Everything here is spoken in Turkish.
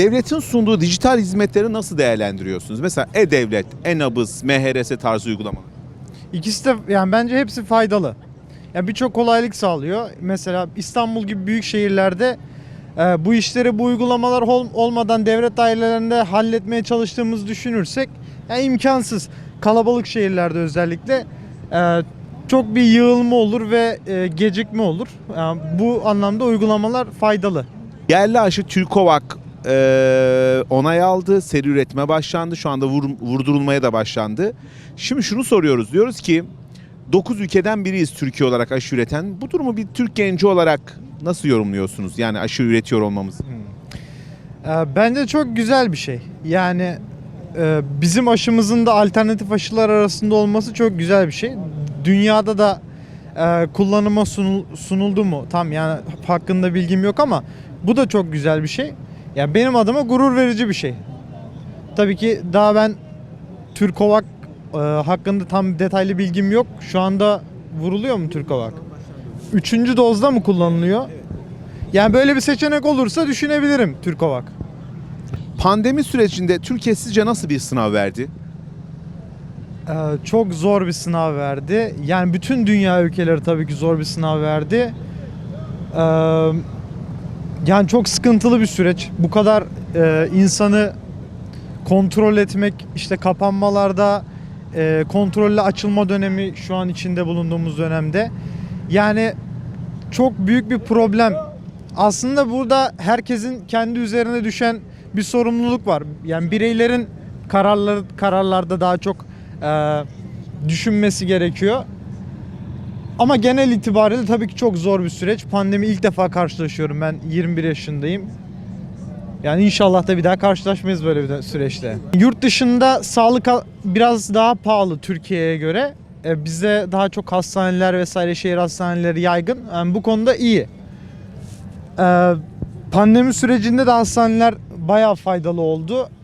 Devletin sunduğu dijital hizmetleri nasıl değerlendiriyorsunuz? Mesela E-Devlet, E-Nabız, MHRS tarzı uygulamalar. İkisi de yani bence hepsi faydalı. Yani birçok kolaylık sağlıyor. Mesela İstanbul gibi büyük şehirlerde e, bu işleri bu uygulamalar ol- olmadan devlet dairelerinde halletmeye çalıştığımızı düşünürsek yani imkansız. Kalabalık şehirlerde özellikle e, çok bir yığılma olur ve e, gecikme olur. Yani bu anlamda uygulamalar faydalı. Yerli aşı Türkovak eee, onay aldı, seri üretime başlandı. Şu anda vur- vurdurulmaya da başlandı. Şimdi şunu soruyoruz. Diyoruz ki 9 ülkeden biriyiz Türkiye olarak aşı üreten. Bu durumu bir Türk genci olarak nasıl yorumluyorsunuz? Yani aşı üretiyor olmamız. E, bence çok güzel bir şey. Yani e, bizim aşımızın da alternatif aşılar arasında olması çok güzel bir şey. Dünyada da e, kullanıma sunul- sunuldu mu? Tam yani hakkında bilgim yok ama bu da çok güzel bir şey. Yani benim adıma gurur verici bir şey. Tabii ki daha ben Türkovak e, hakkında tam detaylı bilgim yok. Şu anda vuruluyor mu Türkovak? Üçüncü dozda mı kullanılıyor? Yani böyle bir seçenek olursa düşünebilirim Türkovak. Pandemi sürecinde Türkiye sizce nasıl bir sınav verdi? Ee, çok zor bir sınav verdi. Yani bütün dünya ülkeleri tabii ki zor bir sınav verdi. Ee, yani çok sıkıntılı bir süreç. Bu kadar e, insanı kontrol etmek, işte kapanmalarda e, kontrollü açılma dönemi şu an içinde bulunduğumuz dönemde. Yani çok büyük bir problem. Aslında burada herkesin kendi üzerine düşen bir sorumluluk var. Yani bireylerin kararları kararlarda daha çok e, düşünmesi gerekiyor. Ama genel itibariyle tabii ki çok zor bir süreç. Pandemi ilk defa karşılaşıyorum. Ben 21 yaşındayım. Yani inşallah da bir daha karşılaşmayız böyle bir süreçte. Yurt dışında sağlık biraz daha pahalı Türkiye'ye göre. E, bizde daha çok hastaneler vesaire şehir hastaneleri yaygın. Yani bu konuda iyi. E, pandemi sürecinde de hastaneler bayağı faydalı oldu.